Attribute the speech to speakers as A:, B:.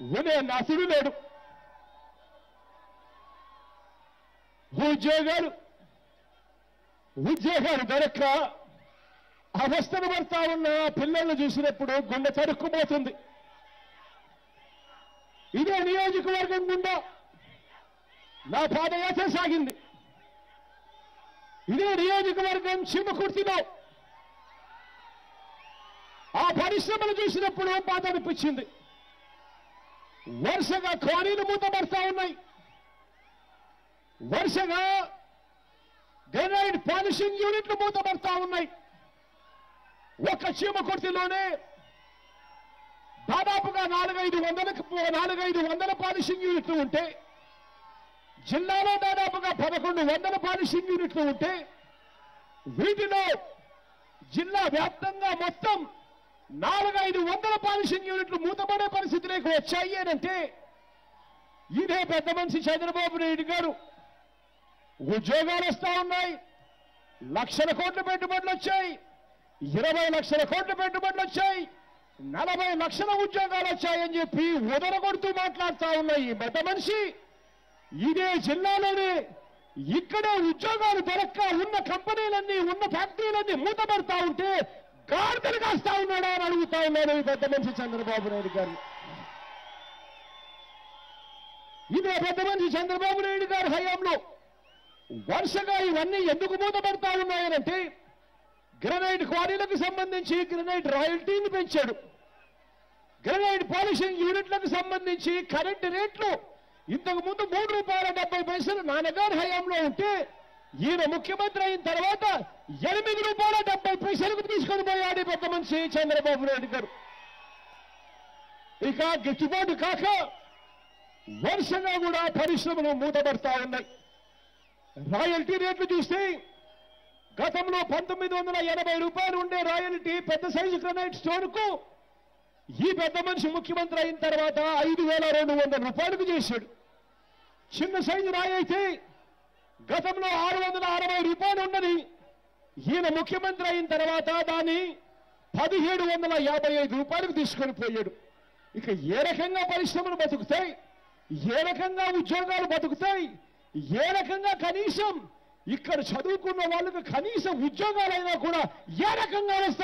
A: వినే నసుడు లేడు ఉద్యోగాలు ఉద్యోగాలు దొరక్క అవస్థను పడతా ఉన్న పిల్లల్ని చూసినప్పుడు గుండె తరుక్కుపోతుంది ఇదే నియోజకవర్గం గుండా నా పాదయాత్ర సాగింది. ఇదే నియోజకవర్గం చీమకుర్తిలో ఆ పరిశ్రమలు చూసినప్పుడు బాధ అనిపించింది. వరుసగా ఖాళీలు మూతపరుస్తా ఉన్నాయి. వరుసగా గ్రెనైడ్ పాలిషింగ్ యూనిట్లు మూతపడతా ఉన్నాయి. ఒక్క చీమకుర్తిలోనే దాదాపుగా నాలుగైదు వందలకు నాలుగైదు వందల పాలిషింగ్ యూనిట్లు ఉంటే జిల్లాలో దాదాపుగా పదకొండు వందల పాలిషింగ్ యూనిట్లు ఉంటే వీటిలో జిల్లా వ్యాప్తంగా మొత్తం నాలుగైదు వందల పాలిషింగ్ యూనిట్లు మూతపడే పరిస్థితిలోకి వచ్చాయి అంటే ఇదే పెద్ద మనిషి చంద్రబాబు నాయుడు గారు ఉద్యోగాలు వస్తా ఉన్నాయి లక్షల కోట్ల పెట్టుబడులు వచ్చాయి ఇరవై లక్షల కోట్ల పెట్టుబడులు వచ్చాయి నలభై లక్షల ఉద్యోగాలు వచ్చాయని చెప్పి ఉదరగొడుతూ మాట్లాడుతూ ఉన్నాయి ఈ పెద్ద మనిషి ఇదే జిల్లాలోనే ఇక్కడే ఉద్యోగాలు దొరక్క ఉన్న కంపెనీలన్నీ ఉన్న ఫ్యాక్టరీలన్నీ మూతపడతా ఉంటే గాడిదలు కాస్తా ఉన్నాడా అని అడుగుతా ఉన్నాడు ఈ పెద్ద మనిషి చంద్రబాబు నాయుడు గారు. ఇదే పెద్ద మనిషి చంద్రబాబు నాయుడు గారి హయాంలో వరుసగా ఇవన్నీ ఎందుకు మూతపడతా ఉన్నాయనంటే గ్రనైట్ క్వారీలకు సంబంధించి గ్రనైట్ రాయల్టీని పెంచాడు. గ్రనైట్ పాలిషింగ్ యూనిట్లకు సంబంధించి కరెంటు రేట్లు ఇంతకు ముందు మూడు రూపాయల డెబ్బై పైసలు నాన్నగారి హయాంలో ఉంటే ఈయన ముఖ్యమంత్రి అయిన తర్వాత ఎనిమిది రూపాయల డెబ్బై పైసలకు తీసుకొని పోయాడు ఈ పెద్ద మనిషి చంద్రబాబు నాయుడు గారు. ఇక గిట్టుబాటు కాక వరుసగా కూడా పరిశ్రమలు మూతపడతా ఉన్నాయి. రాయల్టీ రేట్లు చూస్తే గతంలో పంతొమ్మిది వందల ఎనభై రూపాయలు ఉండే రాయల్టీ పెద్ద సైజు గ్రనైట్ స్టోన్కు ఈ పెద్ద మనిషి ముఖ్యమంత్రి అయిన తర్వాత ఐదు వేల రెండు వందల రూపాయలకు చేశాడు. చిన్న సైజు రాయి అయితే గతంలో ఆరు వందల అరవై రూపాయలు ఉన్నది. ఈయన ముఖ్యమంత్రి అయిన తర్వాత దాన్ని పదిహేడు వందల యాభై ఐదు రూపాయలకు తీసుకొని పోయాడు. ఇక ఏ రకంగా పరిశ్రమలు బతుకుతాయి? ఏ రకంగా ఉద్యోగాలు బతుకుతాయి? ఏ రకంగా కనీసం ఇక్కడ చదువుకున్న వాళ్ళకు కనీసం ఉద్యోగాలైనా కూడా ఏ రకంగా వస్తాయి?